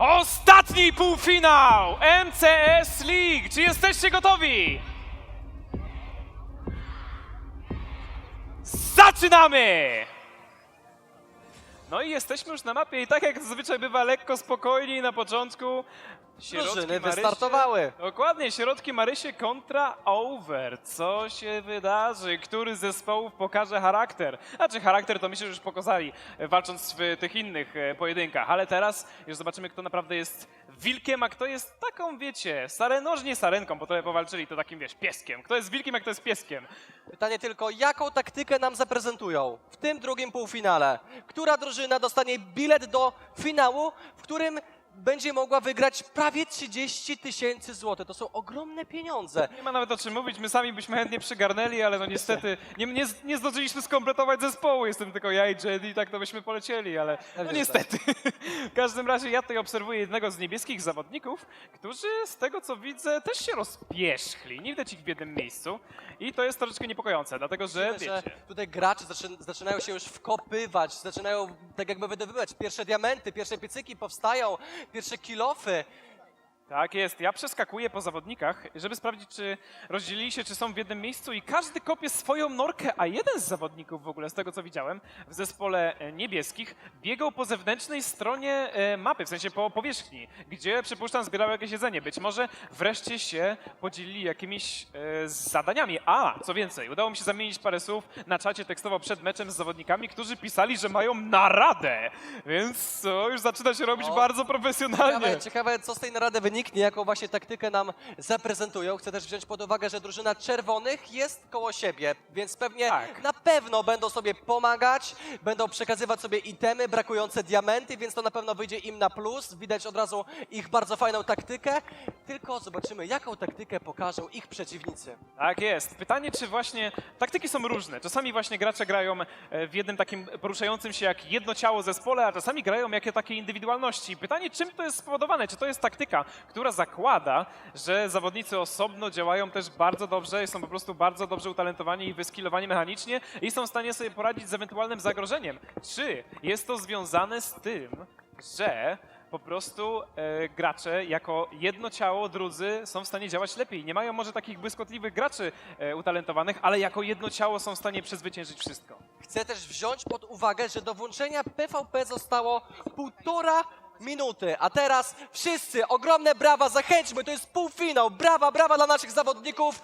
Ostatni półfinał MCS League. Czy jesteście gotowi? Zaczynamy! No i jesteśmy już na mapie i tak jak zazwyczaj bywa lekko spokojniej na początku. Drużyny Marysie- wystartowały. Dokładnie, środki Marysie kontra Over. Co się wydarzy? Który z zespołów pokaże charakter? Znaczy charakter to myślę, że już pokazali, e, walcząc w tych innych e, pojedynkach, ale teraz już zobaczymy, kto naprawdę jest wilkiem, a kto jest taką, wiecie, sarenoż nie sarenką, bo trochę powalczyli, to takim, wiesz, pieskiem. Kto jest wilkiem, a kto jest pieskiem? Pytanie tylko, jaką taktykę nam zaprezentują w tym drugim półfinale? Która drużyna dostanie bilet do finału, w którym będzie mogła wygrać prawie 30 tysięcy złotych? To są ogromne pieniądze. Nie ma nawet o czym mówić, my sami byśmy chętnie przygarnęli, ale no niestety nie, nie, nie zdążyliśmy skompletować zespołu. Jestem tylko ja i Jedi, i tak to byśmy polecieli, ale no niestety. W każdym razie ja tutaj obserwuję jednego z niebieskich zawodników, którzy z tego co widzę też się rozpierzchli. Nie widać ich w jednym miejscu i to jest troszeczkę niepokojące, dlatego że Widzimy, że wiecie. tutaj gracze zaczyn- zaczynają się już wkopywać, zaczynają tak jakby wydobywać. Pierwsze diamenty, pierwsze piecyki powstają, pierwsze kilofy. Tak jest, ja przeskakuję po zawodnikach, żeby sprawdzić, czy rozdzielili się, czy są w jednym miejscu i każdy kopie swoją norkę, a jeden z zawodników w ogóle, z tego co widziałem, w zespole e, niebieskich, biegał po zewnętrznej stronie e, mapy, w sensie po powierzchni, gdzie, przypuszczam, zbierał jakieś jedzenie. Być może wreszcie się podzielili jakimiś e, zadaniami. A, co więcej, udało mi się zamienić parę słów na czacie tekstowo przed meczem z zawodnikami, którzy pisali, że mają naradę, więc to już zaczyna się robić O, bardzo profesjonalnie. Ciekawe, ciekawe, co z tej narady jaką właśnie taktykę nam zaprezentują. Chcę też wziąć pod uwagę, że drużyna czerwonych jest koło siebie, więc pewnie Tak. na pewno będą sobie pomagać, będą przekazywać sobie itemy, brakujące diamenty, więc to na pewno wyjdzie im na plus. Widać od razu ich bardzo fajną taktykę. Tylko zobaczymy, jaką taktykę pokażą ich przeciwnicy. Tak jest. Pytanie, czy właśnie taktyki są różne. Czasami właśnie gracze grają e, w jednym takim poruszającym się jak jedno ciało zespole, a czasami grają jakie takie indywidualności. Pytanie, czym to jest spowodowane? Czy to jest taktyka, która zakłada, że zawodnicy osobno działają też bardzo dobrze, są po prostu bardzo dobrze utalentowani i wyskilowani mechanicznie i są w stanie sobie poradzić z ewentualnym zagrożeniem? Czy jest to związane z tym, że po prostu e, gracze jako jedno ciało, drudzy są w stanie działać lepiej. Nie mają może takich błyskotliwych graczy e, utalentowanych, ale jako jedno ciało są w stanie przezwyciężyć wszystko. Chcę też wziąć pod uwagę, że do włączenia PvP zostało półtora minuty, a teraz wszyscy ogromne brawa, zachęćmy, to jest półfinał, brawa, brawa dla naszych zawodników.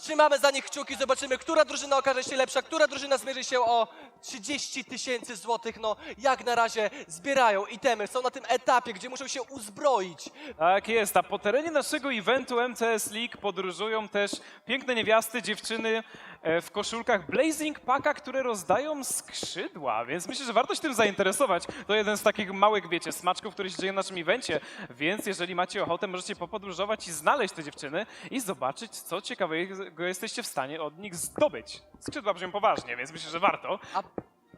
Trzymamy za nich kciuki, zobaczymy, która drużyna okaże się lepsza, która drużyna zmierzy się o 30 tysięcy złotych. No, jak na razie zbierają itemy, są na tym etapie, gdzie muszą się uzbroić. Tak jest, a po terenie naszego eventu MCS League podróżują też piękne niewiasty, dziewczyny e, w koszulkach Blazing Packa, które rozdają skrzydła, więc myślę, że warto się tym zainteresować. To jeden z takich małych, wiecie, smaczków, które się dzieje na naszym evencie, więc jeżeli macie ochotę, możecie popodróżować i znaleźć te dziewczyny i zobaczyć, co ciekawego jesteście w stanie od nich zdobyć. Skrzydła brzmią poważnie, więc myślę, że warto. A,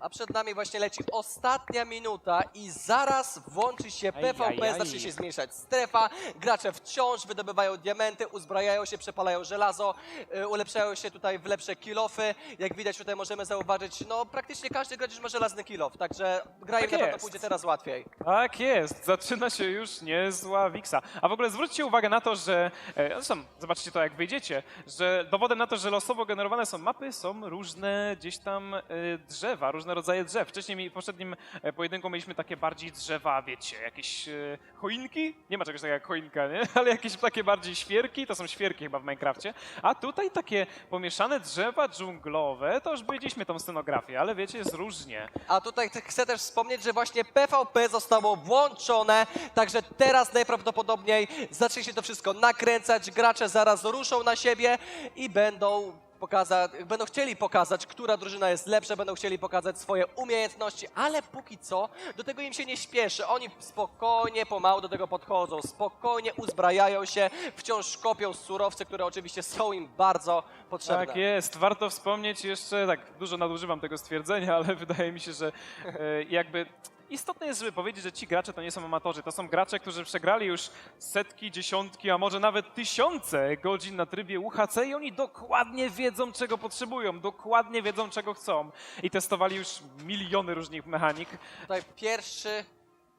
a przed nami właśnie leci ostatnia minuta i zaraz włączy się PvP, aj, aj. zacznie się zmniejszać strefa, gracze wciąż wydobywają diamenty, uzbrajają się, przepalają żelazo, y, ulepszają się tutaj w lepsze kilofy. Jak widać tutaj możemy zauważyć, no praktycznie każdy gracz ma żelazny kilof, także gra im Tak pójdzie teraz łatwiej. Tak jest, zaczyna się już niezła wiksa. A w ogóle zwróćcie uwagę na to, że, e, zresztą zobaczcie to jak wyjdziecie, że dowodem na to, że losowo generowane są mapy, są różne gdzieś tam e, drzewa, różne rodzaje drzew. Wcześniej w poprzednim e, pojedynku mieliśmy takie bardziej drzewa, wiecie, jakieś e, choinki, nie ma czegoś takiego jak choinka, nie? Ale jakieś takie bardziej świerki, to są świerki chyba w Minecrafcie, a tutaj takie pomieszane drzewa dżunglowe, to już powiedzieliśmy tą scenografię, ale wiecie, jest różnie. A tutaj ch- chcę też wspomnieć, że właśnie PvP zostało włączone, także teraz najprawdopodobniej zacznie się to wszystko nakręcać, gracze zaraz ruszą na siebie i będą pokazać, będą chcieli pokazać, która drużyna jest lepsza, będą chcieli pokazać swoje umiejętności, ale póki co do tego im się nie śpieszy. Oni spokojnie, pomału do tego podchodzą, spokojnie uzbrajają się, wciąż kopią surowce, które oczywiście są im bardzo potrzebne. Tak jest. Warto wspomnieć jeszcze, tak dużo nadużywam tego stwierdzenia, ale wydaje mi się, że e, jakby istotne jest, żeby powiedzieć, że ci gracze to nie są amatorzy. To są gracze, którzy przegrali już setki, dziesiątki, a może nawet tysiące godzin na trybie UHC i oni dokładnie wiedzą, czego potrzebują, dokładnie wiedzą, czego chcą. I testowali już miliony różnych mechanik. Tutaj pierwszy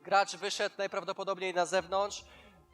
gracz wyszedł najprawdopodobniej na zewnątrz.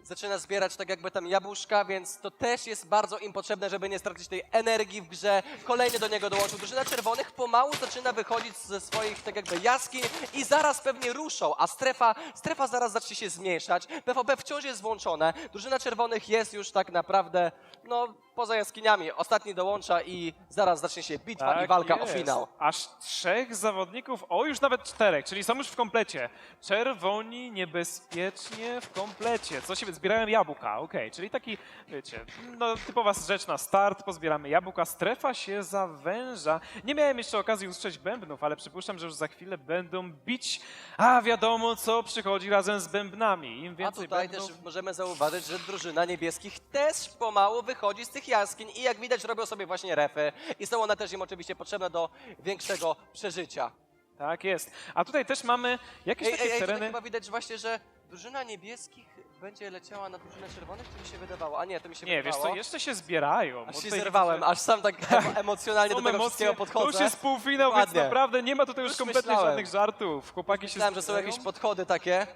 Zaczyna zbierać tak jakby tam jabłuszka, więc to też jest bardzo im potrzebne, żeby nie stracić tej energii w grze. Kolejny do niego dołączył. Drużyna czerwonych pomału zaczyna wychodzić ze swoich tak jakby jaskiń i zaraz pewnie ruszą, a strefa, strefa zaraz zacznie się zmniejszać. PvP wciąż jest włączone. Drużyna czerwonych jest już tak naprawdę, no, poza jaskiniami. Ostatni dołącza i zaraz zacznie się bitwa i walka o Tak jest. finał. Aż trzech zawodników, o już nawet czterech, czyli są już w komplecie. Czerwoni niebezpiecznie w komplecie. Co się zbierają jabłka, okej, czyli taki, wiecie, no typowa rzecz na start, pozbieramy jabłka, strefa się zawęża. Nie miałem jeszcze okazji usłyszeć bębnów, ale przypuszczam, że już za chwilę będą bić, a wiadomo co przychodzi razem z bębnami. Im A więcej tutaj bębnów, też możemy zauważyć, że drużyna niebieskich też pomału wychodzi z tych jaskiń i jak widać robią sobie właśnie refy i są one też im oczywiście potrzebne do większego przeżycia. Tak jest. A tutaj też mamy jakieś Ej, takie ej, ej, tutaj tereny... chyba widać właśnie, że drużyna niebieskich będzie leciała na drużynę czerwonych, czy mi się wydawało? A nie, to mi się Nie, wiesz wydawało. co, jeszcze się zbierają. Aż się tutaj zerwałem, aż sam tak emo- emocjonalnie do tego wszystkiego To już podchodzę. jest półfinał, więc Dokładnie. naprawdę nie ma tutaj już Już kompletnie myślałem. żadnych żartów. Chłopaki się Myślałem, że są zbierają. jakieś podchody takie,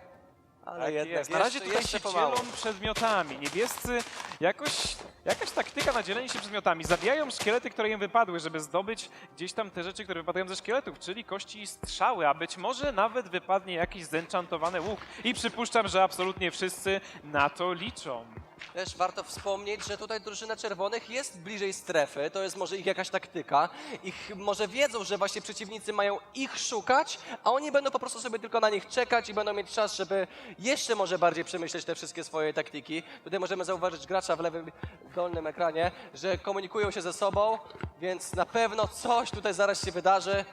ale Tak jednak jest. Na razie tutaj jeszcze się pomału. dzielą przedmiotami. Niebiescy jakoś, jakaś taktyka na dzielenie się przedmiotami. Zabijają szkielety, które im wypadły, żeby zdobyć gdzieś tam te rzeczy, które wypadają ze szkieletów, czyli kości i strzały, a być może nawet wypadnie jakiś zenchantowany łuk. I przypuszczam, że absolutnie wszyscy na to liczą. Też warto wspomnieć, że tutaj drużyna czerwonych jest bliżej strefy, to jest może ich jakaś taktyka. Ich może wiedzą, że właśnie przeciwnicy mają ich szukać, a oni będą po prostu sobie tylko na nich czekać i będą mieć czas, żeby jeszcze może bardziej przemyśleć te wszystkie swoje taktyki. Tutaj możemy zauważyć gracza w lewym dolnym ekranie, że komunikują się ze sobą, więc na pewno coś tutaj zaraz się wydarzy.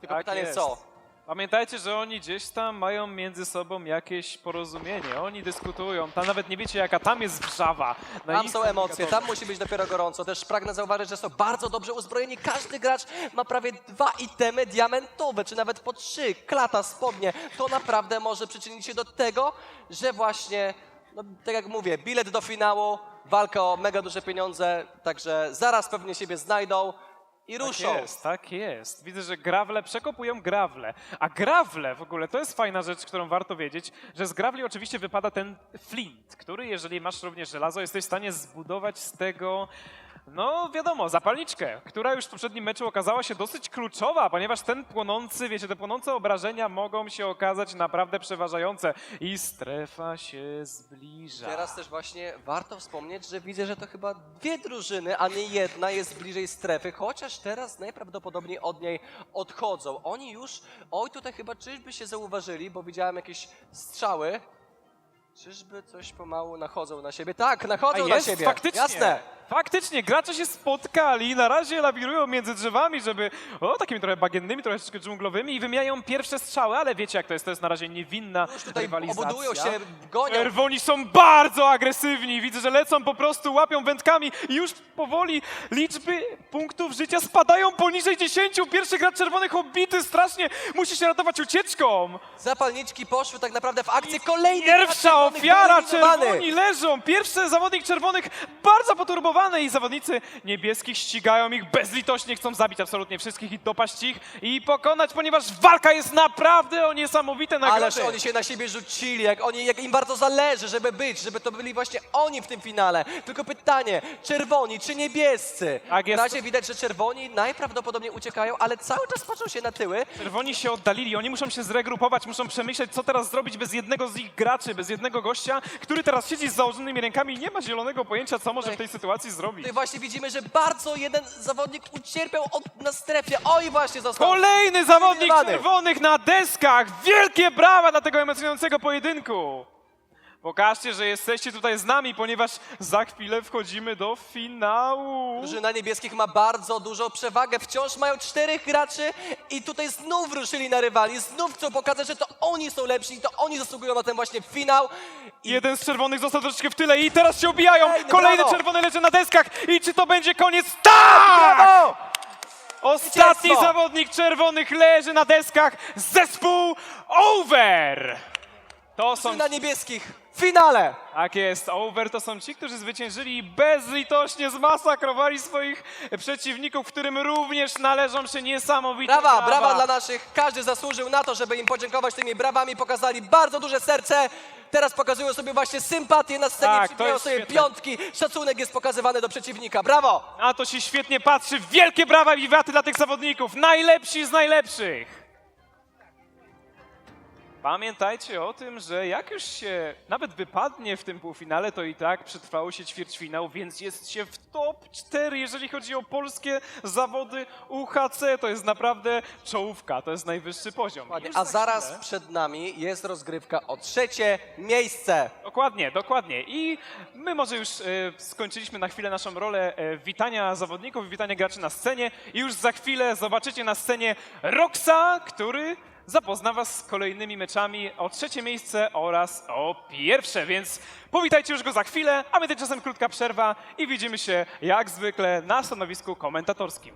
Tylko Tak pytanie jest. co? Pamiętajcie, że oni gdzieś tam mają między sobą jakieś porozumienie. Oni dyskutują. Tam nawet nie wiecie, jaka tam jest wrzawa. Na Tam ich są emocje, tam musi być dopiero gorąco. Też pragnę zauważyć, że są bardzo dobrze uzbrojeni. Każdy gracz ma prawie dwa itemy diamentowe, czy nawet po trzy. Klata, spodnie. To naprawdę może przyczynić się do tego, że właśnie, no, tak jak mówię, bilet do finału, walka o mega duże pieniądze, także zaraz pewnie siebie znajdą i ruszą. Tak jest, tak jest. Widzę, że grawle przekopują grawle. A grawle w ogóle to jest fajna rzecz, którą warto wiedzieć, że z grawli oczywiście wypada ten flint, który jeżeli masz również żelazo, jesteś w stanie zbudować z tego. No wiadomo, zapalniczkę, która już w poprzednim meczu okazała się dosyć kluczowa, ponieważ ten płonący, wiecie, te płonące obrażenia mogą się okazać naprawdę przeważające i strefa się zbliża. Teraz też właśnie warto wspomnieć, że widzę, że to chyba dwie drużyny, a nie jedna jest bliżej strefy, chociaż teraz najprawdopodobniej od niej odchodzą. Oni już, oj tutaj chyba czyżby się zauważyli, bo widziałem jakieś strzały. Czyżby coś pomału nachodzą na siebie? Tak, A nachodzą na jest, siebie. faktycznie. Jasne. Faktycznie, gracze się spotkali, na razie lawirują między drzewami, żeby, o, takimi trochę bagiennymi, trochę troszeczkę dżunglowymi i wymieniają pierwsze strzały, ale wiecie jak to jest, to jest na razie niewinna Już tutaj rywalizacja. obudują się, gonią. Czerwoni są bardzo agresywni, widzę, że lecą po prostu, łapią wędkami i już powoli liczby punktów życia spadają poniżej 10. Pierwszy gracz czerwonych obity strasznie, musi się ratować ucieczką. Zapalniczki poszły tak naprawdę w akcję. Kolejny gracz Pierwsza ofiara, czerwoni leżą. Pierwszy zawodnik czerwonych bardzo poturbowany i zawodnicy niebieskich ścigają ich bezlitośnie, chcą zabić absolutnie wszystkich i dopaść ich i pokonać, ponieważ walka jest naprawdę o niesamowite nagrody. Ależ oni się na siebie rzucili, jak, oni, jak im bardzo zależy, żeby być, żeby to byli właśnie oni w tym finale. Tylko pytanie, czerwoni czy niebiescy? Tak jest. Na razie widać, że czerwoni najprawdopodobniej uciekają, ale cały czas patrzą się na tyły. Czerwoni się oddalili, oni muszą się zregrupować, muszą przemyśleć, co teraz zrobić bez jednego z ich graczy, bez jednego gościa, który teraz siedzi z założonymi rękami i nie ma zielonego pojęcia, co może w tej sytuacji zrobić. Tutaj właśnie widzimy, że bardzo jeden zawodnik ucierpiał od, na strefie. Oj, właśnie został. Kolejny zawodnik Eliminowany. czerwonych na deskach! Wielkie brawa dla tego emocjonującego pojedynku! Pokażcie, że jesteście tutaj z nami, ponieważ za chwilę wchodzimy do finału. Drużyna niebieskich ma bardzo dużą przewagę. Wciąż mają czterech graczy i tutaj znów ruszyli na rywali. Znów chcą pokazać, że to oni są lepsi i to oni zasługują na ten właśnie finał. I Jeden z czerwonych został troszeczkę w tyle i teraz się obijają. Ej, Kolejny brawo! czerwony leży na deskach i czy to będzie koniec? Tak! brawo! Ostatni Zwycięstwo! zawodnik czerwonych leży na deskach. Zespół over! To są Drużyna niebieskich finale. Tak jest, over to są ci, którzy zwyciężyli i bezlitośnie zmasakrowali swoich przeciwników, którym również należą się niesamowite Brawa, brawa dla naszych. Każdy zasłużył na to, żeby im podziękować tymi brawami. Pokazali bardzo duże serce. Teraz pokazują sobie właśnie sympatię na scenie, Tak, to przybijają jest sobie świetne. piątki. Szacunek jest pokazywany do przeciwnika. Brawo! A to się świetnie patrzy. Wielkie brawa i wiwaty dla tych zawodników. Najlepsi z najlepszych. Pamiętajcie o tym, że jak już się nawet wypadnie w tym półfinale, to i tak przetrwało się ćwierćfinał, więc jest się w top 4, jeżeli chodzi o polskie zawody UHC. To jest naprawdę czołówka, to jest najwyższy poziom. Już A za zaraz chwilę- przed nami jest rozgrywka o trzecie miejsce. Dokładnie, dokładnie. I my może już e, skończyliśmy na chwilę naszą rolę e, witania zawodników, witania graczy na scenie i już za chwilę zobaczycie na scenie Roxa, który zapozna was z kolejnymi meczami o trzecie miejsce oraz o pierwsze, więc powitajcie już go za chwilę, a my tymczasem krótka przerwa i widzimy się jak zwykle na stanowisku komentatorskim.